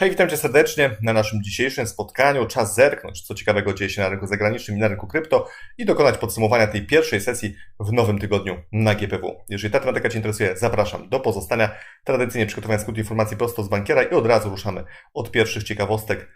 Hej, witam Cię serdecznie na naszym dzisiejszym spotkaniu. Czas zerknąć, co ciekawego dzieje się na rynku zagranicznym i na rynku krypto i dokonać podsumowania tej pierwszej sesji w nowym tygodniu na GPW. Jeżeli ta tematyka Cię interesuje, zapraszam do pozostania. Tradycyjnie przygotowałem skrót informacji prosto z bankiera i od razu ruszamy od pierwszych ciekawostek.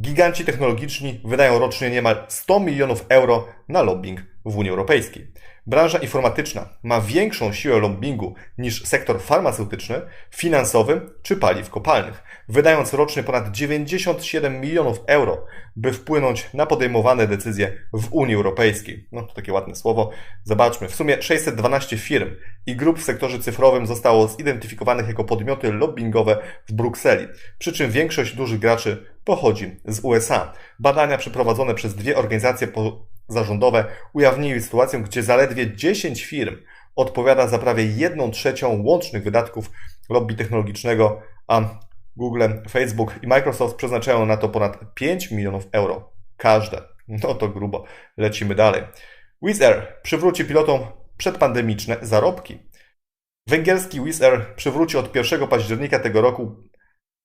Giganci technologiczni wydają rocznie niemal 100 milionów euro na lobbying w Unii Europejskiej. Branża informatyczna ma większą siłę lobbingu niż sektor farmaceutyczny, finansowy czy paliw kopalnych, wydając rocznie ponad 97 milionów euro, by wpłynąć na podejmowane decyzje w Unii Europejskiej. No to takie ładne słowo. Zobaczmy, w sumie 612 firm i grup w sektorze cyfrowym zostało zidentyfikowanych jako podmioty lobbyingowe w Brukseli, przy czym większość dużych graczy pochodzi z USA. Badania przeprowadzone przez dwie organizacje zarządowe ujawniły sytuację, gdzie zaledwie 10 firm odpowiada za prawie 1 trzecią łącznych wydatków lobby technologicznego, a Google, Facebook i Microsoft przeznaczają na to ponad 5 milionów euro każde. No to grubo. Lecimy dalej. Wizz Air przywróci pilotom przedpandemiczne zarobki. Węgierski Wizz Air przywróci od 1 października tego roku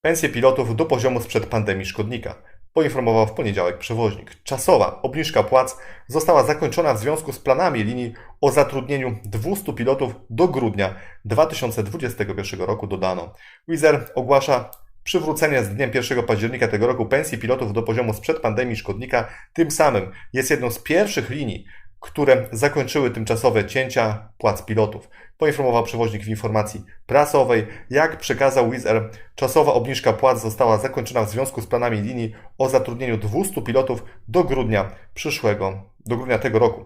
pensje pilotów do poziomu sprzed pandemii szkodnika poinformował w poniedziałek przewoźnik. Czasowa obniżka płac została zakończona w związku z planami linii o zatrudnieniu 200 pilotów do grudnia 2021 roku dodano. Wizer ogłasza przywrócenie z dniem 1 października tego roku pensji pilotów do poziomu sprzed pandemii szkodnika. Tym samym jest jedną z pierwszych linii, które zakończyły tymczasowe cięcia płac pilotów. Poinformował przewoźnik w informacji prasowej. Jak przekazał Wizz Air, czasowa obniżka płac została zakończona w związku z planami linii o zatrudnieniu 200 pilotów do grudnia przyszłego, do grudnia tego roku.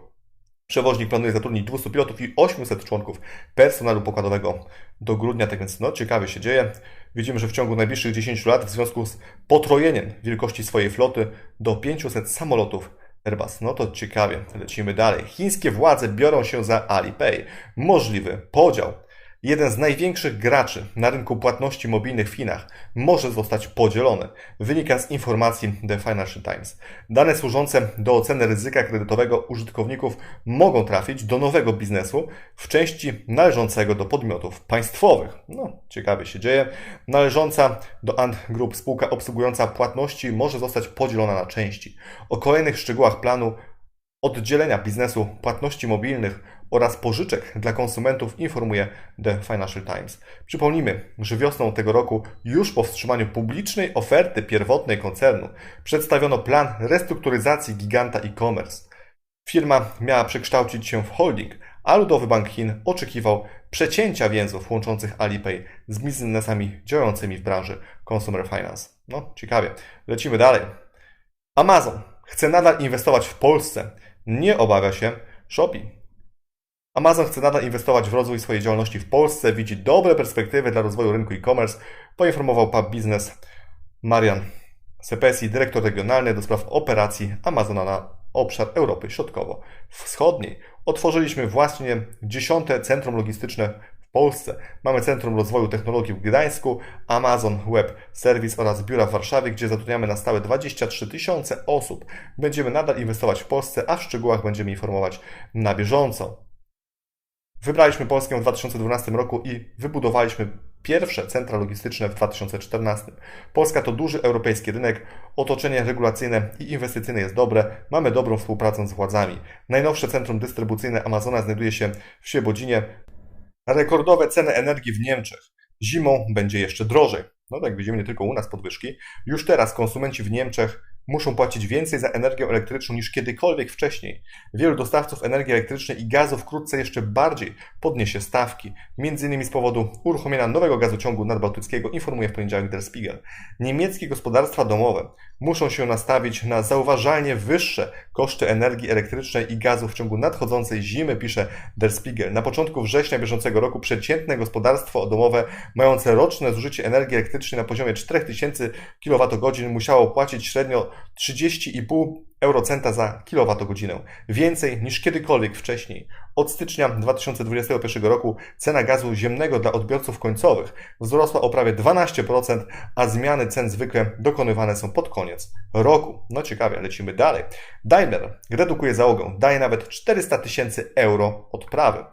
Przewoźnik planuje zatrudnić 200 pilotów i 800 członków personelu pokładowego do grudnia, tak więc no ciekawie się dzieje. Widzimy, że w ciągu najbliższych 10 lat w związku z potrojeniem wielkości swojej floty do 500 samolotów Airbus. No to ciekawie, lecimy dalej. Chińskie władze biorą się za Alipay. Możliwy podział Jeden z największych graczy na rynku płatności mobilnych w Chinach może zostać podzielony, wynika z informacji The Financial Times. Dane służące do oceny ryzyka kredytowego użytkowników mogą trafić do nowego biznesu w części należącego do podmiotów państwowych. No, ciekawie się dzieje. Należąca do Ant Group spółka obsługująca płatności może zostać podzielona na części. O kolejnych szczegółach planu oddzielenia biznesu płatności mobilnych oraz pożyczek dla konsumentów informuje The Financial Times. Przypomnijmy, że wiosną tego roku, już po wstrzymaniu publicznej oferty pierwotnej koncernu, przedstawiono plan restrukturyzacji giganta e-commerce. Firma miała przekształcić się w holding, a Ludowy Bank Chin oczekiwał przecięcia więzów łączących Alipay z biznesami działającymi w branży consumer finance. No, ciekawie. Lecimy dalej. Amazon chce nadal inwestować w Polsce. Nie obawia się Shopee. Amazon chce nadal inwestować w rozwój swojej działalności w Polsce, widzi dobre perspektywy dla rozwoju rynku e-commerce, poinformował Pub Business Marian Sepesi, dyrektor regionalny do spraw operacji Amazona na obszar Europy Środkowo-Wschodniej. Otworzyliśmy właśnie dziesiąte centrum logistyczne w Polsce. Mamy Centrum Rozwoju Technologii w Gdańsku, Amazon Web Service oraz biura w Warszawie, gdzie zatrudniamy na stałe 23 tysiące osób. Będziemy nadal inwestować w Polsce, a w szczegółach będziemy informować na bieżąco. Wybraliśmy Polskę w 2012 roku i wybudowaliśmy pierwsze centra logistyczne w 2014. Polska to duży europejski rynek, otoczenie regulacyjne i inwestycyjne jest dobre, mamy dobrą współpracę z władzami. Najnowsze centrum dystrybucyjne Amazona znajduje się w Świebodzinie. Rekordowe ceny energii w Niemczech. Zimą będzie jeszcze drożej. No tak widzimy nie tylko u nas podwyżki. Już teraz konsumenci w Niemczech muszą płacić więcej za energię elektryczną niż kiedykolwiek wcześniej. Wielu dostawców energii elektrycznej i gazu wkrótce jeszcze bardziej podniesie stawki, m.in. z powodu uruchomienia nowego gazociągu nadbałtyckiego, informuje w poniedziałek Der Spiegel. Niemieckie gospodarstwa domowe muszą się nastawić na zauważalnie wyższe koszty energii elektrycznej i gazu w ciągu nadchodzącej zimy, pisze Der Spiegel. Na początku września bieżącego roku przeciętne gospodarstwo domowe mające roczne zużycie energii elektrycznej na poziomie 4000 kWh musiało płacić średnio 30,5 eurocenta za kilowatogodzinę. Więcej niż kiedykolwiek wcześniej. Od stycznia 2021 roku cena gazu ziemnego dla odbiorców końcowych wzrosła o prawie 12%, a zmiany cen zwykle dokonywane są pod koniec roku. No ciekawie, lecimy dalej. Daimler redukuje załogę, daje nawet 400 tysięcy euro odprawy.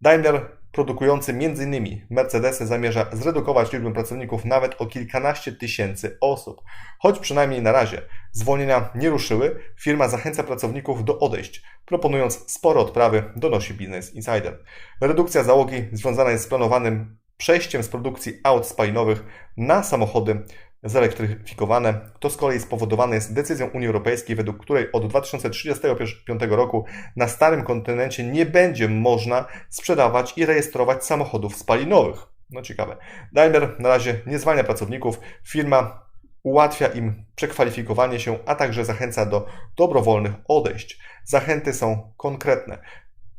Daimler produkujący m.in. Mercedesy zamierza zredukować liczbę pracowników nawet o kilkanaście tysięcy osób. Choć przynajmniej na razie zwolnienia nie ruszyły, firma zachęca pracowników do odejść, proponując spore odprawy, donosi Business Insider. Redukcja załogi związana jest z planowanym przejściem z produkcji aut spalinowych na samochody zelektryfikowane. To z kolei spowodowane jest decyzją Unii Europejskiej, według której od 2035 roku na starym kontynencie nie będzie można sprzedawać i rejestrować samochodów spalinowych. No ciekawe. Daimler na razie nie zwalnia pracowników. Firma ułatwia im przekwalifikowanie się, a także zachęca do dobrowolnych odejść. Zachęty są konkretne.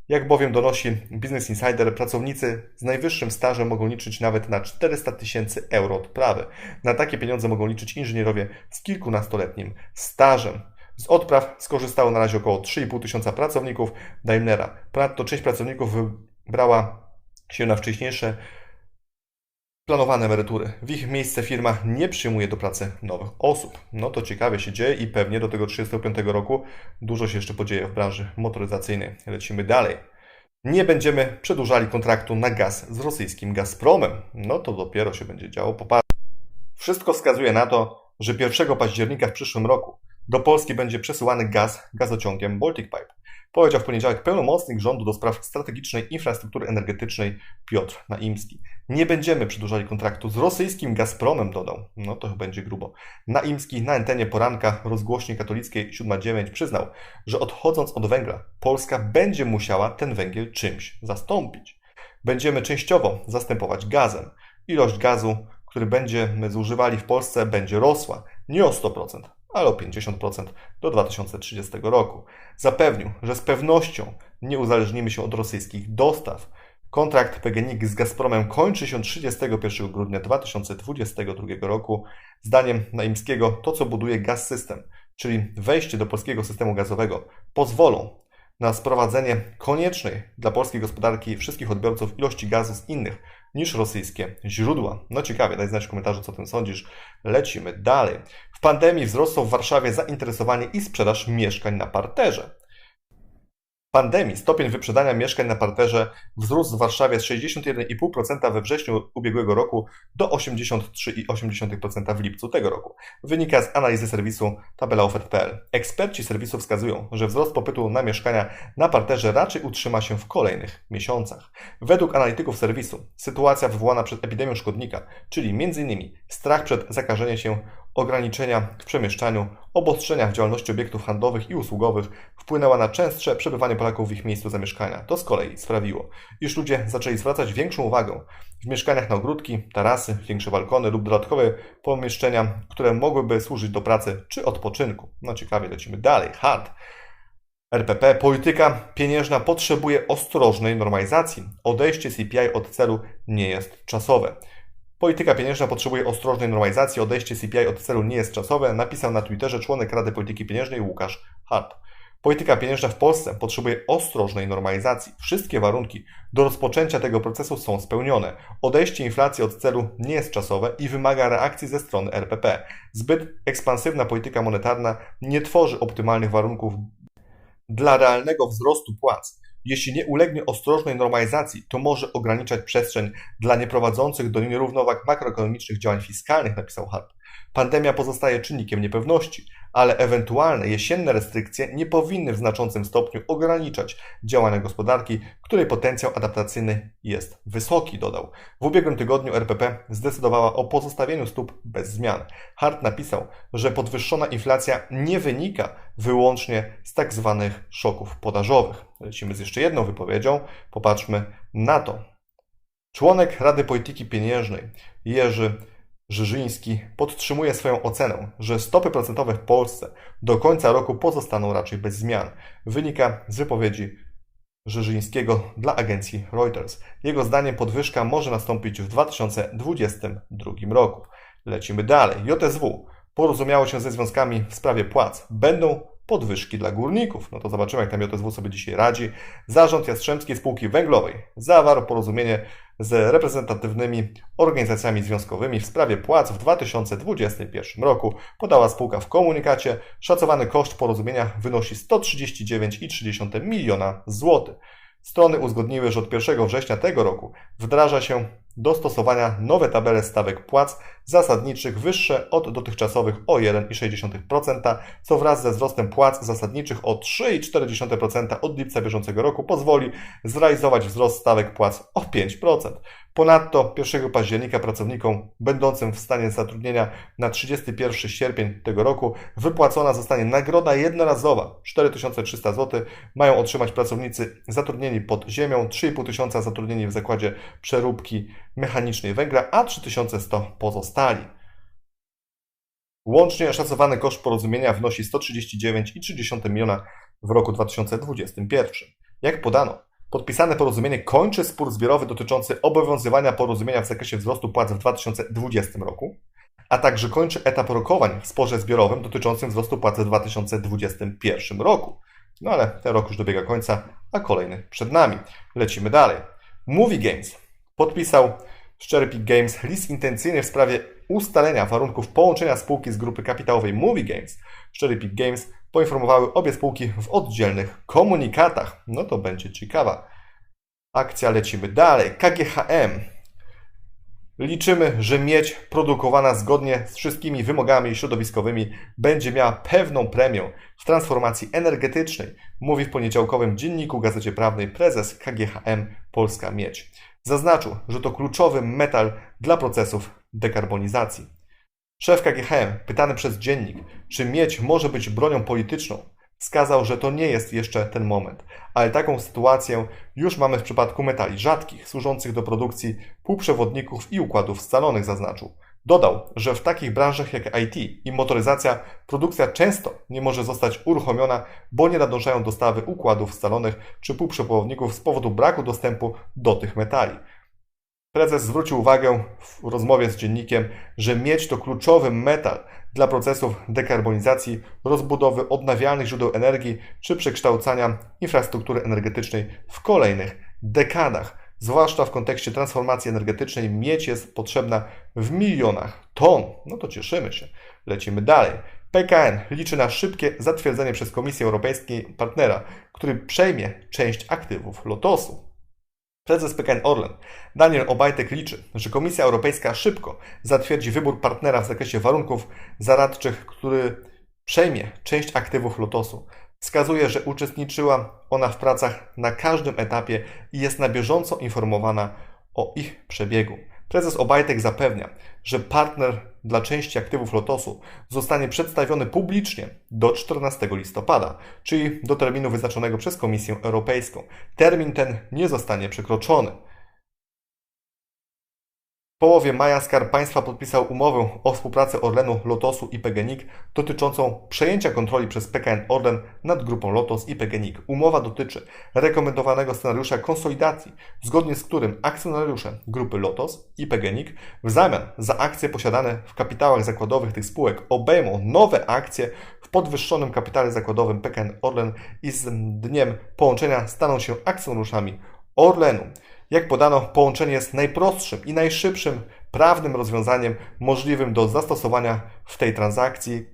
Jak bowiem donosi Business Insider, pracownicy z najwyższym stażem mogą liczyć nawet na 400 tysięcy euro odprawy. Na takie pieniądze mogą liczyć inżynierowie z kilkunastoletnim stażem. Z odpraw skorzystało na razie około 3,5 tysiąca pracowników Daimlera. Ponadto część pracowników wybrała się na wcześniejsze planowane emerytury. W ich miejsce firma nie przyjmuje do pracy nowych osób. No to ciekawie się dzieje i pewnie do tego 35 roku dużo się jeszcze podzieje w branży motoryzacyjnej. Lecimy dalej. Nie będziemy przedłużali kontraktu na gaz z rosyjskim Gazpromem. No to dopiero się będzie działo. Popatrz. Wszystko wskazuje na to, że 1 października w przyszłym roku do Polski będzie przesyłany gaz gazociągiem Baltic Pipe powiedział w poniedziałek pełnomocnik rządu do spraw strategicznej infrastruktury energetycznej Piotr Naimski. Nie będziemy przedłużali kontraktu z rosyjskim Gazpromem, dodał. No to będzie grubo. Naimski na antenie poranka rozgłośni katolickiej 7.9 przyznał, że odchodząc od węgla, Polska będzie musiała ten węgiel czymś zastąpić. Będziemy częściowo zastępować gazem. Ilość gazu, który będziemy zużywali w Polsce, będzie rosła nie o 100%, ale o 50% do 2030 roku. Zapewnił, że z pewnością nie uzależnimy się od rosyjskich dostaw. Kontrakt PGNiG z Gazpromem kończy się 31 grudnia 2022 roku. Zdaniem Naimskiego to, co buduje Gaz System, czyli wejście do polskiego systemu gazowego, pozwolą na sprowadzenie koniecznej dla polskiej gospodarki wszystkich odbiorców ilości gazu z innych niż rosyjskie źródła. No ciekawie, daj znać w komentarzu, co o tym sądzisz. Lecimy dalej. W pandemii wzrosło w Warszawie zainteresowanie i sprzedaż mieszkań na parterze pandemii stopień wyprzedania mieszkań na parterze wzrósł w Warszawie z 61,5% we wrześniu ubiegłego roku do 83,8% w lipcu tego roku. Wynika z analizy serwisu tabela ofert.pl. Eksperci serwisu wskazują, że wzrost popytu na mieszkania na parterze raczej utrzyma się w kolejnych miesiącach. Według analityków serwisu sytuacja wywołana przez epidemią szkodnika, czyli m.in. strach przed zakażeniem się ograniczenia w przemieszczaniu, obostrzenia w działalności obiektów handlowych i usługowych wpłynęła na częstsze przebywanie Polaków w ich miejscu zamieszkania. To z kolei sprawiło, iż ludzie zaczęli zwracać większą uwagę w mieszkaniach na ogródki, tarasy, większe balkony lub dodatkowe pomieszczenia, które mogłyby służyć do pracy czy odpoczynku. No ciekawie, lecimy dalej. Hard. RPP, polityka pieniężna potrzebuje ostrożnej normalizacji. Odejście CPI od celu nie jest czasowe. Polityka pieniężna potrzebuje ostrożnej normalizacji, odejście CPI od celu nie jest czasowe, napisał na Twitterze członek Rady Polityki Pieniężnej Łukasz Hart. Polityka pieniężna w Polsce potrzebuje ostrożnej normalizacji. Wszystkie warunki do rozpoczęcia tego procesu są spełnione. Odejście inflacji od celu nie jest czasowe i wymaga reakcji ze strony RPP. Zbyt ekspansywna polityka monetarna nie tworzy optymalnych warunków dla realnego wzrostu płac. Jeśli nie ulegnie ostrożnej normalizacji, to może ograniczać przestrzeń dla nieprowadzących do nierównowag makroekonomicznych działań fiskalnych, napisał Hart. Pandemia pozostaje czynnikiem niepewności, ale ewentualne jesienne restrykcje nie powinny w znaczącym stopniu ograniczać działania gospodarki, której potencjał adaptacyjny jest wysoki, dodał. W ubiegłym tygodniu RPP zdecydowała o pozostawieniu stóp bez zmian. Hart napisał, że podwyższona inflacja nie wynika wyłącznie z tak zwanych szoków podażowych. Lecimy z jeszcze jedną wypowiedzią. Popatrzmy na to. Członek Rady Polityki Pieniężnej Jerzy Żyżyński podtrzymuje swoją ocenę, że stopy procentowe w Polsce do końca roku pozostaną raczej bez zmian. Wynika z wypowiedzi Żyżyńskiego dla agencji Reuters. Jego zdaniem podwyżka może nastąpić w 2022 roku. Lecimy dalej. JSW porozumiało się ze związkami w sprawie płac. Będą podwyżki dla górników. No to zobaczymy, jak tam JSW sobie dzisiaj radzi. Zarząd Jastrzębskiej Spółki Węglowej zawarł porozumienie z reprezentatywnymi organizacjami związkowymi w sprawie płac w 2021 roku. Podała spółka w komunikacie. Szacowany koszt porozumienia wynosi 139,3 miliona złotych. Strony uzgodniły, że od 1 września tego roku wdraża się do stosowania nowe tabele stawek płac zasadniczych wyższe od dotychczasowych o 1,6%, co wraz ze wzrostem płac zasadniczych o 3,4% od lipca bieżącego roku pozwoli zrealizować wzrost stawek płac o 5%. Ponadto 1 października pracownikom będącym w stanie zatrudnienia na 31 sierpień tego roku wypłacona zostanie nagroda jednorazowa 4300 zł. Mają otrzymać pracownicy zatrudnieni pod ziemią, 3500 zatrudnieni w zakładzie przeróbki mechanicznej węgla, a 3100 pozostali. Łącznie szacowany koszt porozumienia wynosi 139,3 miliona w roku 2021. Jak podano, podpisane porozumienie kończy spór zbiorowy dotyczący obowiązywania porozumienia w zakresie wzrostu płac w 2020 roku, a także kończy etap rokowań w sporze zbiorowym dotyczącym wzrostu płac w 2021 roku. No ale ten rok już dobiega końca, a kolejny przed nami. Lecimy dalej. Movie Games podpisał Szczery Games list intencyjny w sprawie ustalenia warunków połączenia spółki z grupy kapitałowej Movie Games. Szczery Games poinformowały obie spółki w oddzielnych komunikatach. No to będzie ciekawa akcja. Lecimy dalej. KGHM. Liczymy, że miedź produkowana zgodnie z wszystkimi wymogami środowiskowymi będzie miała pewną premię w transformacji energetycznej, mówi w poniedziałkowym dzienniku Gazecie Prawnej prezes KGHM Polska Miedź. Zaznaczył, że to kluczowy metal dla procesów dekarbonizacji. Szef KGHM, pytany przez dziennik, czy miedź może być bronią polityczną, wskazał, że to nie jest jeszcze ten moment, ale taką sytuację już mamy w przypadku metali rzadkich, służących do produkcji półprzewodników i układów scalonych, zaznaczył. Dodał, że w takich branżach jak IT i motoryzacja produkcja często nie może zostać uruchomiona, bo nie nadążają dostawy układów scalonych czy półprzewodników z powodu braku dostępu do tych metali. Prezes zwrócił uwagę w rozmowie z dziennikiem, że miedź to kluczowy metal dla procesów dekarbonizacji, rozbudowy odnawialnych źródeł energii czy przekształcania infrastruktury energetycznej w kolejnych dekadach. Zwłaszcza w kontekście transformacji energetycznej miedź jest potrzebna w milionach ton. No to cieszymy się. Lecimy dalej. PKN liczy na szybkie zatwierdzenie przez Komisję Europejską partnera, który przejmie część aktywów Lotosu. Prezes PKN Orlen, Daniel Obajtek liczy, że Komisja Europejska szybko zatwierdzi wybór partnera w zakresie warunków zaradczych, który przejmie część aktywów Lotosu. Wskazuje, że uczestniczyła ona w pracach na każdym etapie i jest na bieżąco informowana o ich przebiegu. Prezes Obajtek zapewnia, że partner dla części aktywów Lotosu zostanie przedstawiony publicznie do 14 listopada, czyli do terminu wyznaczonego przez Komisję Europejską. Termin ten nie zostanie przekroczony. Połowie maja Skarb Państwa podpisał umowę o współpracy Orlenu, Lotosu i PGNiG dotyczącą przejęcia kontroli przez PKN Orlen nad grupą Lotos i PGNiG. Umowa dotyczy rekomendowanego scenariusza konsolidacji, zgodnie z którym akcjonariusze grupy Lotos i PGNiG w zamian za akcje posiadane w kapitałach zakładowych tych spółek obejmą nowe akcje w podwyższonym kapitale zakładowym PKN Orlen i z dniem połączenia staną się akcjonariuszami Orlenu. Jak podano, połączenie jest najprostszym i najszybszym prawnym rozwiązaniem możliwym do zastosowania w tej transakcji,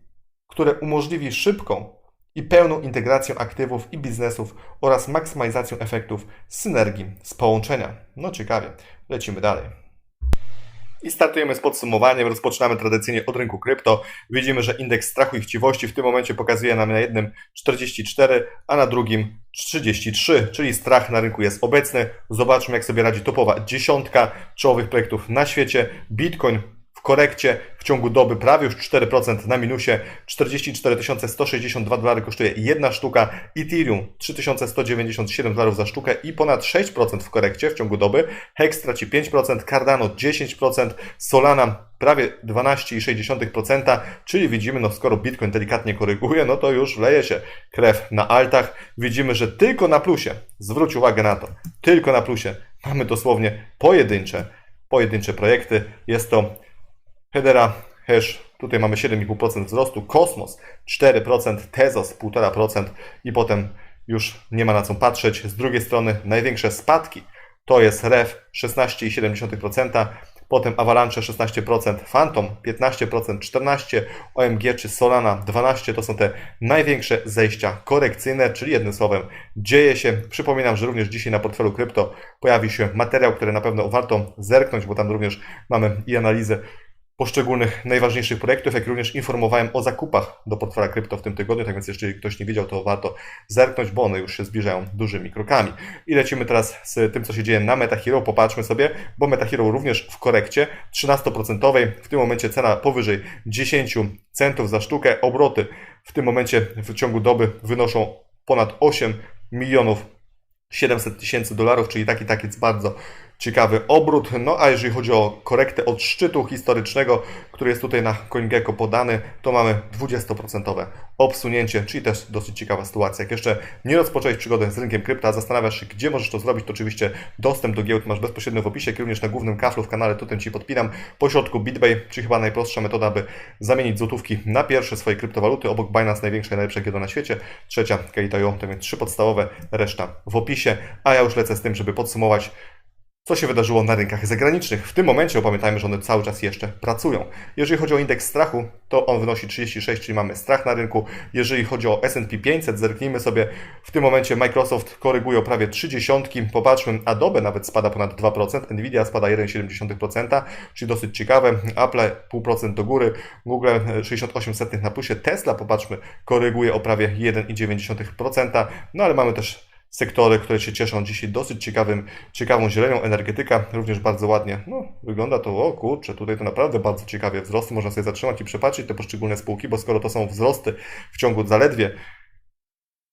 które umożliwi szybką i pełną integrację aktywów i biznesów oraz maksymalizację efektów synergii z połączenia. No ciekawie, lecimy dalej. I startujemy z podsumowaniem. Rozpoczynamy tradycyjnie od rynku krypto. Widzimy, że indeks strachu i chciwości w tym momencie pokazuje nam na jednym 44, a na drugim 33, czyli strach na rynku jest obecny. Zobaczmy, jak sobie radzi topowa dziesiątka czołowych projektów na świecie. Bitcoin w korekcie w ciągu doby prawie już 4% na minusie, 44 162 dolary kosztuje jedna sztuka, Ethereum 3197 dolarów za sztukę i ponad 6% w korekcie w ciągu doby, Hex traci 5%, Cardano 10%, Solana prawie 12,6%, czyli widzimy, no skoro Bitcoin delikatnie koryguje, no to już leje się krew na altach. Widzimy, że tylko na plusie, zwróć uwagę na to, tylko na plusie mamy dosłownie pojedyncze, pojedyncze projekty. Jest to Hedera Hash, tutaj mamy 7,5% wzrostu, Kosmos 4%, Tezos 1,5% i potem już nie ma na co patrzeć. Z drugiej strony największe spadki to jest REF 16,7%, potem Avalanche 16%, Phantom 15%, 14%, OMG czy Solana 12% to są te największe zejścia korekcyjne, czyli jednym słowem dzieje się. Przypominam, że również dzisiaj na portfelu krypto pojawi się materiał, który na pewno warto zerknąć, bo tam również mamy i analizę poszczególnych najważniejszych projektów, jak również informowałem o zakupach do portfela krypto w tym tygodniu, tak więc jeżeli ktoś nie wiedział, to warto zerknąć, bo one już się zbliżają dużymi krokami. I lecimy teraz z tym, co się dzieje na MetaHero. Popatrzmy sobie, bo MetaHero również w korekcie 13%, w tym momencie cena powyżej 10 centów za sztukę, obroty w tym momencie w ciągu doby wynoszą ponad 8 milionów 700 tysięcy dolarów, czyli taki, taki bardzo ciekawy obrót. No a jeżeli chodzi o korektę od szczytu historycznego, który jest tutaj na CoinGecko podany, to mamy 20% obsunięcie, czyli też dosyć ciekawa sytuacja. Jak jeszcze nie rozpocząłeś przygodę z rynkiem krypta, zastanawiasz się, gdzie możesz to zrobić, to oczywiście dostęp do giełd masz bezpośrednio w opisie, jak również na głównym kaflu w kanale, tutaj Ci podpinam. Po środku BitBay, czyli chyba najprostsza metoda, aby zamienić złotówki na pierwsze swoje kryptowaluty, obok Binance największa i najlepsza giełda na świecie, trzecia KTO, to więc trzy podstawowe, reszta w opisie, a ja już lecę z tym, żeby podsumować co się wydarzyło na rynkach zagranicznych. W tym momencie pamiętajmy, że one cały czas jeszcze pracują. Jeżeli chodzi o indeks strachu, to on wynosi 36, czyli mamy strach na rynku. Jeżeli chodzi o S&P 500, zerknijmy sobie, w tym momencie Microsoft koryguje o prawie 30, popatrzmy, Adobe nawet spada ponad 2%, Nvidia spada 1,7%, czyli dosyć ciekawe, Apple 0,5% do góry, Google 68 na plusie, Tesla, popatrzmy, koryguje o prawie 1,9%, no ale mamy też sektory, które się cieszą dzisiaj dosyć ciekawym, ciekawą zielenią. Energetyka również bardzo ładnie. No, wygląda to, o kurczę, tutaj to naprawdę bardzo ciekawie wzrosty. Można sobie zatrzymać i przepatrzeć te poszczególne spółki, bo skoro to są wzrosty w ciągu zaledwie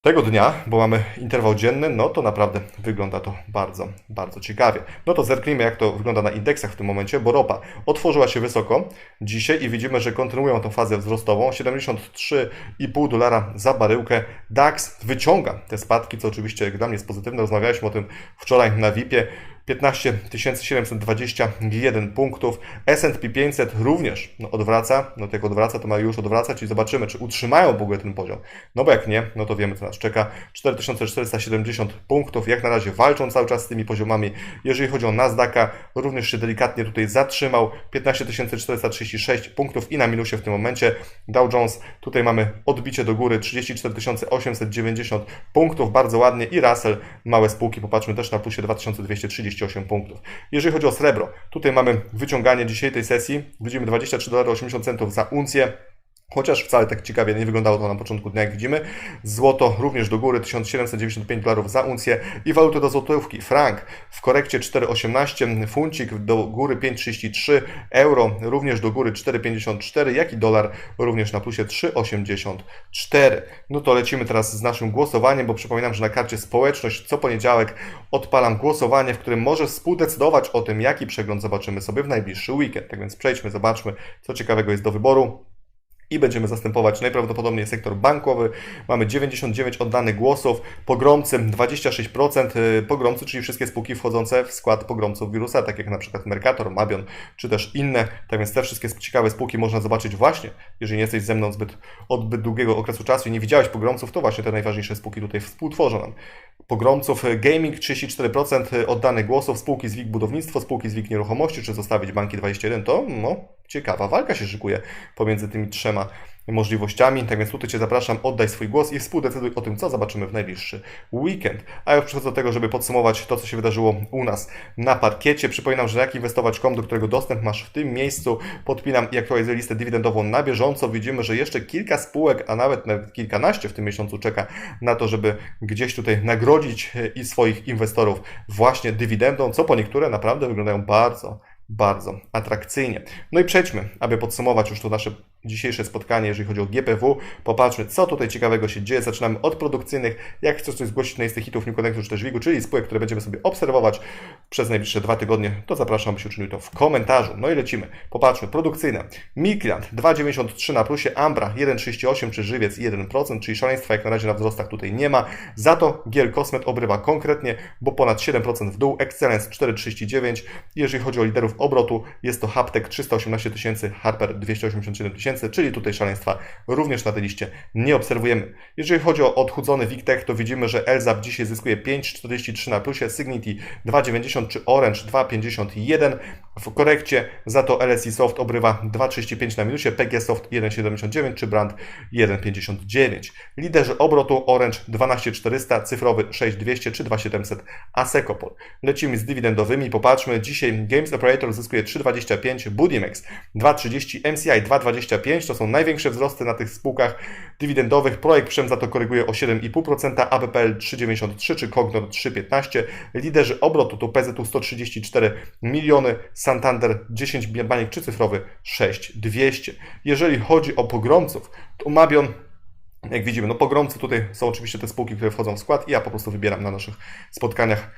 tego dnia, bo mamy interwał dzienny, no to naprawdę wygląda to bardzo, bardzo ciekawie. No to zerknijmy, jak to wygląda na indeksach w tym momencie, bo ropa otworzyła się wysoko dzisiaj i widzimy, że kontynuują tą fazę wzrostową. 73,5 dolara za baryłkę. DAX wyciąga te spadki, co oczywiście dla mnie jest pozytywne. Rozmawialiśmy o tym wczoraj na VIP-ie. 15 721 punktów. S&P 500 również no, odwraca, no to jak odwraca, to ma już odwracać i zobaczymy, czy utrzymają w ogóle ten poziom. No bo jak nie, no to wiemy, co nas czeka. 4470 punktów, jak na razie walczą cały czas z tymi poziomami. Jeżeli chodzi o Nasdaqa, również się delikatnie tutaj zatrzymał. 15 436 punktów i na minusie w tym momencie. Dow Jones, tutaj mamy odbicie do góry, 34 890 punktów, bardzo ładnie. I Russell, małe spółki, popatrzmy też na plusie 2230 38 punktów. Jeżeli chodzi o srebro, tutaj mamy wyciąganie dzisiaj tej sesji. Widzimy 23,80 centów za uncję. Chociaż wcale tak ciekawie nie wyglądało to na początku dnia, jak widzimy. Złoto również do góry 1795 dolarów za uncję i waluty do złotówki. Frank w korekcie 4,18, funcik do góry 5,33, euro również do góry 4,54, jak i dolar również na plusie 3,84. No to lecimy teraz z naszym głosowaniem, bo przypominam, że na karcie społeczność co poniedziałek odpalam głosowanie, w którym możesz współdecydować o tym, jaki przegląd zobaczymy sobie w najbliższy weekend. Tak więc przejdźmy, zobaczmy, co ciekawego jest do wyboru i będziemy zastępować najprawdopodobniej sektor bankowy. Mamy 99 oddanych głosów, pogromcy 26%, y, pogromcy, czyli wszystkie spółki wchodzące w skład pogromców wirusa, tak jak na przykład Mercator, Mabion, czy też inne. Tak więc te wszystkie ciekawe spółki można zobaczyć właśnie, jeżeli nie jesteś ze mną zbyt, od długiego okresu czasu i nie widziałeś pogromców, to właśnie te najważniejsze spółki tutaj współtworzą nam. Pogromców. Gaming 34% y, oddanych głosów, spółki z WIG budownictwo, spółki z WIG nieruchomości, czy zostawić banki 21, to no, ciekawa walka się szykuje pomiędzy tymi trzema możliwościami. Tak więc tutaj Cię zapraszam, oddaj swój głos i współdecyduj o tym, co zobaczymy w najbliższy weekend. A już przechodzę do tego, żeby podsumować to, co się wydarzyło u nas na parkiecie. Przypominam, że jak inwestować.com, do którego dostęp masz w tym miejscu, podpinam i aktualizuję listę dywidendową na bieżąco. Widzimy, że jeszcze kilka spółek, a nawet, kilkanaście w tym miesiącu czeka na to, żeby gdzieś tutaj nagrodzić i swoich inwestorów właśnie dywidendą, co po niektóre naprawdę wyglądają bardzo, bardzo atrakcyjnie. No i przejdźmy, aby podsumować już to nasze dzisiejsze spotkanie, jeżeli chodzi o GPW. Popatrzmy, co tutaj ciekawego się dzieje. Zaczynamy od produkcyjnych. Jak chcesz coś zgłosić na listę hitów New Connector czy też WIG-u, czyli spółek, które będziemy sobie obserwować przez najbliższe dwa tygodnie, to zapraszam, byś uczynił to w komentarzu. No i lecimy. Popatrzmy, produkcyjne. Mikland 2,93 na plusie, Ambra 1,38 czy Żywiec 1%, czyli szaleństwa jak na razie na wzrostach tutaj nie ma. Za to Giel Kosmet obrywa konkretnie, bo ponad 7% w dół, Excellence 4,39. Jeżeli chodzi o liderów obrotu, jest to Haptek 318 tysięcy, Harper 287 tysięcy, czyli tutaj szaleństwa również na tej liście nie obserwujemy. Jeżeli chodzi o odchudzony Wiktek, to widzimy, że Elzap dzisiaj zyskuje 5,43 na plusie, Signity 2,90 czy Orange 2,51. W korekcie, za to LSI Soft obrywa 2,35 na minusie, PG Soft 1,79 czy Brand 1,59. Liderzy obrotu Orange 12,400, cyfrowy 6,200 czy 2,700, a Secopol. Lecimy z dywidendowymi, popatrzmy, dzisiaj Games Operator zyskuje 3,25, Budimex 2,30, MCI 2,25, to są największe wzrosty na tych spółkach dywidendowych. Projekt Przem za to koryguje o 7,5%, ABPL 3,93 czy Cognor 3,15. Liderzy obrotu to PZU 134 miliony, Santander 10 baniek czy cyfrowy 6,200. Jeżeli chodzi o pogromców, to Mabion jak widzimy, no pogromcy tutaj są oczywiście te spółki, które wchodzą w skład i ja po prostu wybieram na naszych spotkaniach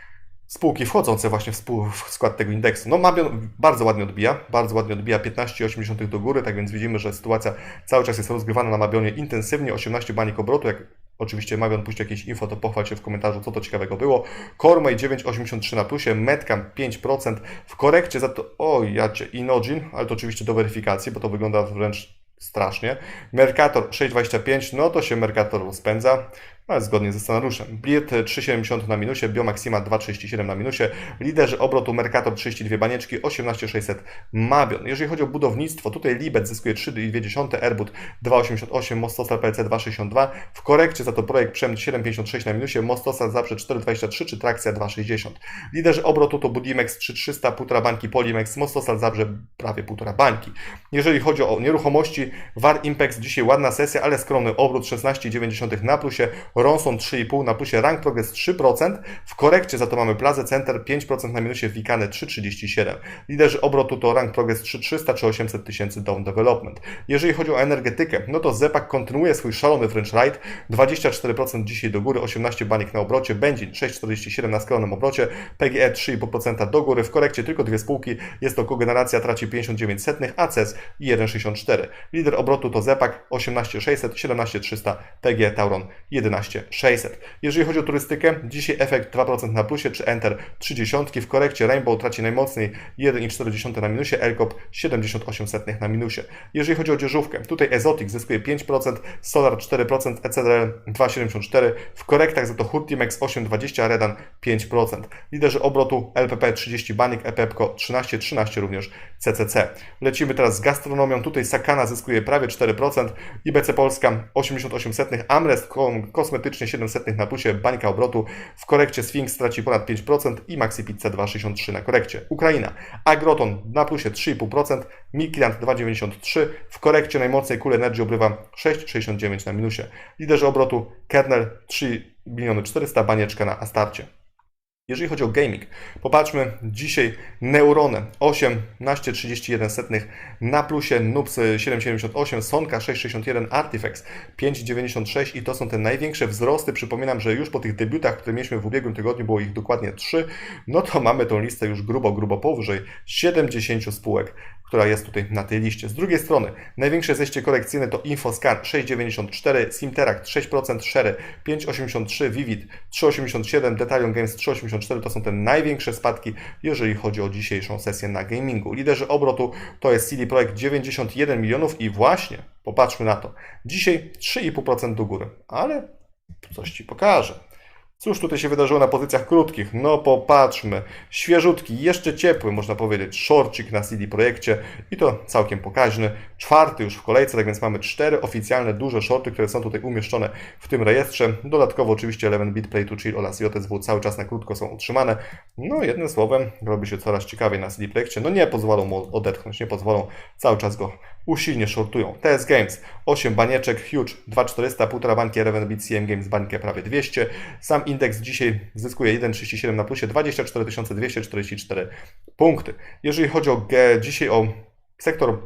spółki wchodzące właśnie w, skład tego indeksu. No Mabion bardzo ładnie odbija, bardzo ładnie odbija 15,8 do góry, tak więc widzimy, że sytuacja cały czas jest rozgrywana na Mabionie intensywnie, 18 banik obrotu, jak oczywiście Mabion puści jakieś info, to pochwal się w komentarzu, co to ciekawego było. Cormay 9,83 na plusie, Metcam 5%, w korekcie za to, o jacie, Inogin, ale to oczywiście do weryfikacji, bo to wygląda wręcz strasznie. Mercator 6,25, no to się Mercator rozpędza ale zgodnie ze scenariuszem. Blirt 3,70 na minusie, Biomaxima 2,37 na minusie, liderzy obrotu Mercator 32 banieczki, 18,600 Mabion. Jeżeli chodzi o budownictwo, tutaj Libet zyskuje 3,2, Airbud 2,88, Mostostal PLC 2,62, w korekcie za to projekt Przem 7,56 na minusie, Mostostal zawsze 4,23 czy Trakcja 2,60. Liderzy obrotu to Budimex 3,300, 1,5 bańki Polimex, Mostostal zawsze prawie 1,5 bańki. Jeżeli chodzi o nieruchomości, VAR Impex dzisiaj ładna sesja, ale skromny obrót 16,9 na plusie, Ronson 3,5 na plusie, Rank Progress 3%, w korekcie za to mamy Plaza Center 5% na minusie, Wikane 3,37. Liderzy obrotu to Rank Progress 3,300 czy 800 tysięcy Down Development. Jeżeli chodzi o energetykę, no to Zepak kontynuuje swój szalony wręcz ride, 24% dzisiaj do góry, 18 banik na obrocie, Benzin 6,47 na skalonym obrocie, PGE 3,5% do góry, w korekcie tylko dwie spółki, jest to kogeneracja, traci 59 setnych, ACES i 1,64. Lider obrotu to Zepak 18,600, 17,300, PGE Tauron 11 600. Jeżeli chodzi o turystykę, dzisiaj efekt 2% na plusie, czy Enter 30 w korekcie, Rainbow traci najmocniej 1,4 na minusie, Elkop 78 na minusie. Jeżeli chodzi o dzierżówkę, tutaj Ezotic zyskuje 5%, Solar 4%, ECDL 2,74, w korektach za to Hurtimex 8,20, Redan 5%. Liderzy obrotu LPP 30 Banik, EPEPCO 13, 13 również CCC. Lecimy teraz z gastronomią, tutaj Sakana zyskuje prawie 4%, IBC Polska 88 Amrest, Kosmet kosmetycznie 700 na plusie, bańka obrotu, w korekcie Sphinx straci ponad 5% i Maxi Pizza 2,63 na korekcie. Ukraina, Agroton na plusie 3,5%, Milkland 2,93, w korekcie najmocniej Cool Energy obrywa 6,69 na minusie. Liderzy obrotu Kernel 3 miliony 400, banieczka na Astarcie. Jeżeli chodzi o gaming, popatrzmy dzisiaj Neurone 18,31 na plusie, Nubs 7,78, Sonka 6,61, Artifex 5,96 i to są te największe wzrosty. Przypominam, że już po tych debiutach, które mieliśmy w ubiegłym tygodniu, było ich dokładnie 3, no to mamy tą listę już grubo, grubo powyżej 70 spółek która jest tutaj na tej liście. Z drugiej strony, największe zejście korekcyjne to Infoscan 6,94, Simteract 6%, Sherry 5,83, Vivid 3,87, Detalion Games 3,84 to są te największe spadki, jeżeli chodzi o dzisiejszą sesję na gamingu. Liderzy obrotu to jest CD Projekt 91 milionów i właśnie, popatrzmy na to, dzisiaj 3,5% do góry, ale coś Ci pokażę. Cóż tutaj się wydarzyło na pozycjach krótkich? No popatrzmy. Świeżutki, jeszcze ciepły, można powiedzieć, shortcik na CD Projekcie i to całkiem pokaźny. Czwarty już w kolejce, tak więc mamy cztery oficjalne duże shorty, które są tutaj umieszczone w tym rejestrze. Dodatkowo oczywiście 11 Bit Play to Chill oraz JSW cały czas na krótko są utrzymane. No jednym słowem, robi się coraz ciekawiej na CD Projekcie. No nie pozwolą mu odetchnąć, nie pozwolą, cały czas go usilnie shortują. TS Games, 8 banieczek, huge, 2400, 1,5 bańki, 11 Bit CM Games, bańkę prawie 200. Sam indeks dzisiaj zyskuje 1,37 na plusie, 24 244 punkty. Jeżeli chodzi o dzisiaj o sektor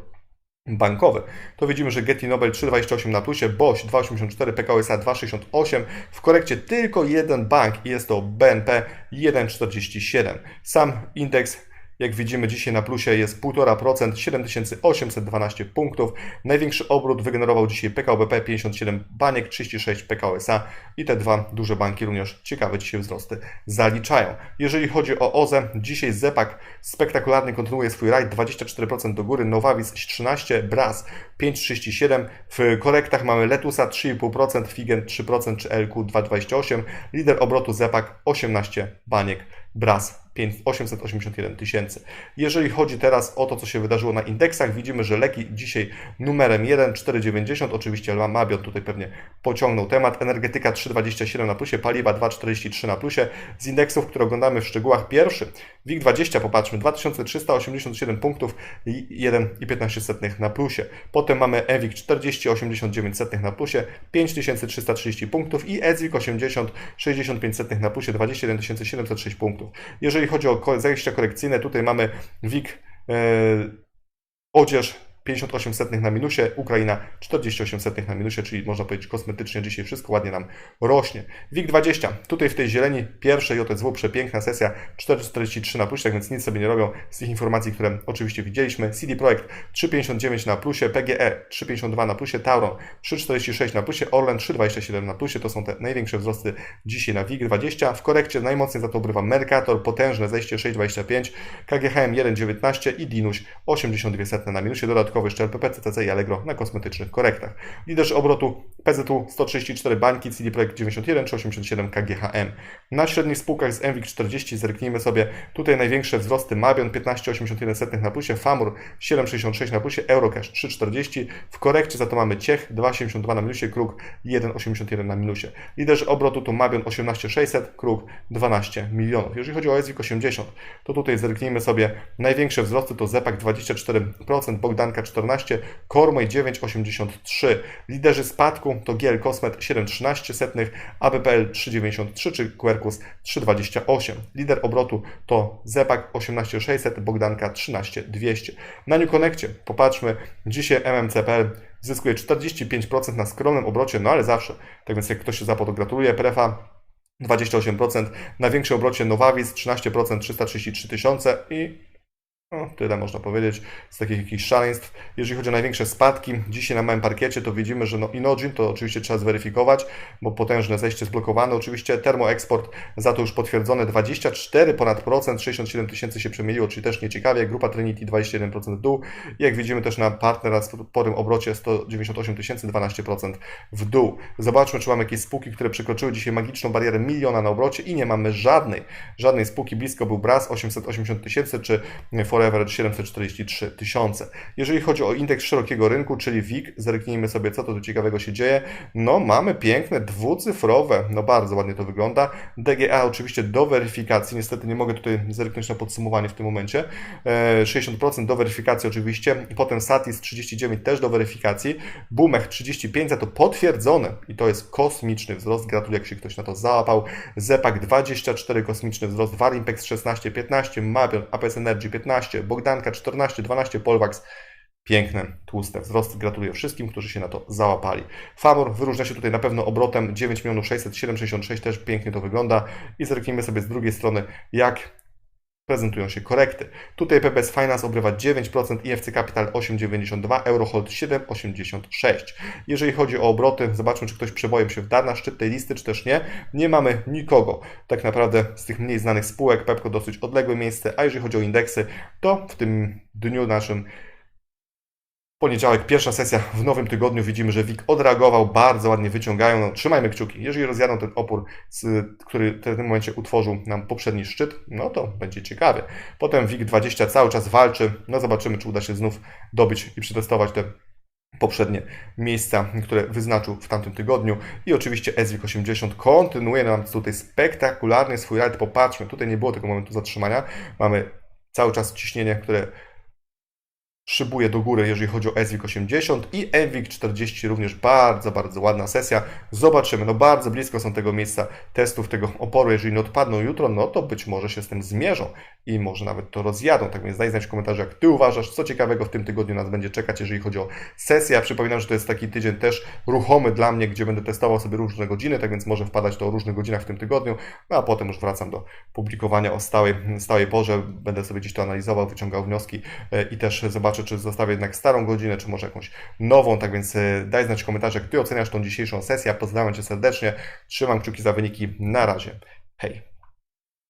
bankowy, to widzimy, że Getty Nobel 3,28 na plusie, Bosch 2,84, PKO SA 2,68, w korekcie tylko jeden bank i jest to BNP 1,47. Sam indeks jak widzimy dzisiaj na plusie jest 1,5%, 7812 punktów. Największy obrót wygenerował dzisiaj PKO BP 57 baniek, 36 PKO SA i te dwa duże banki również ciekawe dzisiaj wzrosty zaliczają. Jeżeli chodzi o OZE, dzisiaj Zepak spektakularnie kontynuuje swój rajd, 24% do góry, Nowavis 13, Braz 5,37, w korektach mamy Letusa 3,5%, Figen 3% czy LQ 2,28, lider obrotu Zepak 18 baniek BRAS 881 tysięcy. Jeżeli chodzi teraz o to, co się wydarzyło na indeksach, widzimy, że leki dzisiaj numerem 1, 4,90, oczywiście Mabiot tutaj pewnie pociągnął temat, energetyka 3,27 na plusie, paliwa 2,43 na plusie. Z indeksów, które oglądamy w szczegółach, pierwszy WIG20, popatrzmy, 2387 punktów i 1,15 na plusie. Potem mamy EWIG 40,89 na plusie, 5330 punktów i EZWIG 80, 65 na plusie, 21 706 punktów. Jeżeli chodzi o zajścia korekcyjne, tutaj mamy WIG e, odzież 58 setnych na minusie, Ukraina 48 setnych na minusie, czyli można powiedzieć kosmetycznie dzisiaj wszystko ładnie nam rośnie. WIG20, tutaj w tej zieleni pierwszej JSW przepiękna sesja 4,43 na plusie, tak więc nic sobie nie robią z tych informacji, które oczywiście widzieliśmy. CD Projekt 3,59 na plusie, PGE 3,52 na plusie, Tauron 3,46 na plusie, Orlen 3,27 na plusie, to są te największe wzrosty dzisiaj na WIG20. W korekcie najmocniej za to obrywa Mercator, potężne zejście 6,25, KGHM 1,19 i Dinuś 82 setne na minusie, dodatkowo dodatkowy szczel PPCC i Allegro na kosmetycznych korektach. Liderzy obrotu PZU 134 bańki, CD Projekt 91 czy 87 KGHM. Na średnich spółkach z MWIG 40 zerknijmy sobie tutaj największe wzrosty Mabion 15,81 na plusie, Famur 7,66 na plusie, Eurocash 3,40. W korekcie za to mamy Ciech 2,82 na minusie, Kruk 1,81 na minusie. Liderzy obrotu to Mabion 18,600, Kruk 12 milionów. Jeżeli chodzi o SWIG 80, to tutaj zerknijmy sobie największe wzrosty to Zepak 24%, Bogdanka 14, Kormoj 9,83. Liderzy spadku to GL Cosmet 7,13, ABPL 3,93 czy Quercus 3,28. Lider obrotu to Zepak 18,600, Bogdanka 13,200. Na New Connectie popatrzmy, dzisiaj MMCPL zyskuje 45% na skromnym obrocie, no ale zawsze. Tak więc jak ktoś się zapał, to gratuluję. Prefa 28%, na większym obrocie Nowavis 13%, 333 tysiące i no, tyle można powiedzieć z takich jakichś szaleństw. Jeżeli chodzi o największe spadki, dzisiaj na małym parkiecie to widzimy, że no Inogin to oczywiście trzeba zweryfikować, bo potężne zejście zblokowane. Oczywiście termoeksport za to już potwierdzone 24 ponad procent, 67 tysięcy się przemieliło, czyli też nieciekawie. Grupa Trinity 21% w dół. Jak widzimy też na partner na sporym obrocie 198 tysięcy, 12% w dół. Zobaczmy, czy mamy jakieś spółki, które przekroczyły dzisiaj magiczną barierę miliona na obrocie i nie mamy żadnej, żadnej spółki. Blisko był BRAS 880 tysięcy, czy Forever Forever 743 tysiące. Jeżeli chodzi o indeks szerokiego rynku, czyli WIG, zerknijmy sobie, co to tu ciekawego się dzieje. No, mamy piękne, dwucyfrowe, no bardzo ładnie to wygląda. DGA oczywiście do weryfikacji, niestety nie mogę tutaj zerknąć na podsumowanie w tym momencie. 60% e, do weryfikacji oczywiście, potem Satis 39 też do weryfikacji, Bumech 35 za to potwierdzone i to jest kosmiczny wzrost, gratuluję jak się ktoś na to załapał. Zepak 24 kosmiczny wzrost, Warimpex 16, 15, Mabion, APS Energy 15, Bogdanka 14, 12, Polwax. Piękne, tłuste wzrosty. Gratuluję wszystkim, którzy się na to załapali. Famor wyróżnia się tutaj na pewno obrotem 9 600 766, też pięknie to wygląda. I zerknijmy sobie z drugiej strony, jak prezentują się korekty. Tutaj PBS Finance obrywa 9%, IFC Capital 8,92%, Eurohold 7,86%. Jeżeli chodzi o obroty, zobaczmy, czy ktoś przebojem się wda na szczyt tej listy, czy też nie. Nie mamy nikogo. Tak naprawdę z tych mniej znanych spółek, Pepco dosyć odległe miejsce, a jeżeli chodzi o indeksy, to w tym dniu naszym Poniedziałek, pierwsza sesja w nowym tygodniu. Widzimy, że WIG odreagował, bardzo ładnie wyciągają. No, trzymajmy kciuki. Jeżeli rozjadą ten opór, który w tym momencie utworzył nam poprzedni szczyt, no to będzie ciekawie. Potem WIG 20 cały czas walczy. No zobaczymy, czy uda się znów dobyć i przetestować te poprzednie miejsca, które wyznaczył w tamtym tygodniu. I oczywiście SWIG 80 kontynuuje nam tutaj spektakularny swój rajd. Popatrzmy, tutaj nie było tego momentu zatrzymania. Mamy cały czas ciśnienie, które szybuje do góry, jeżeli chodzi o SWIG 80 i NWIG 40 również bardzo, bardzo ładna sesja. Zobaczymy, no bardzo blisko są tego miejsca testów, tego oporu. Jeżeli nie odpadną jutro, no to być może się z tym zmierzą i może nawet to rozjadą. Tak więc daj znać w komentarzach, jak Ty uważasz, co ciekawego w tym tygodniu nas będzie czekać, jeżeli chodzi o sesję. Ja przypominam, że to jest taki tydzień też ruchomy dla mnie, gdzie będę testował sobie różne godziny, tak więc może wpadać to o różnych godzinach w tym tygodniu, no a potem już wracam do publikowania o stałej, stałej porze. Będę sobie gdzieś to analizował, wyciągał wnioski e, i też zobaczę, czy zostawię jednak starą godzinę, czy może jakąś nową. Tak więc e, daj znać w komentarzach, jak Ty oceniasz tą dzisiejszą sesję. Pozdrawiam Cię serdecznie, trzymam kciuki za wyniki. Na razie. Hej!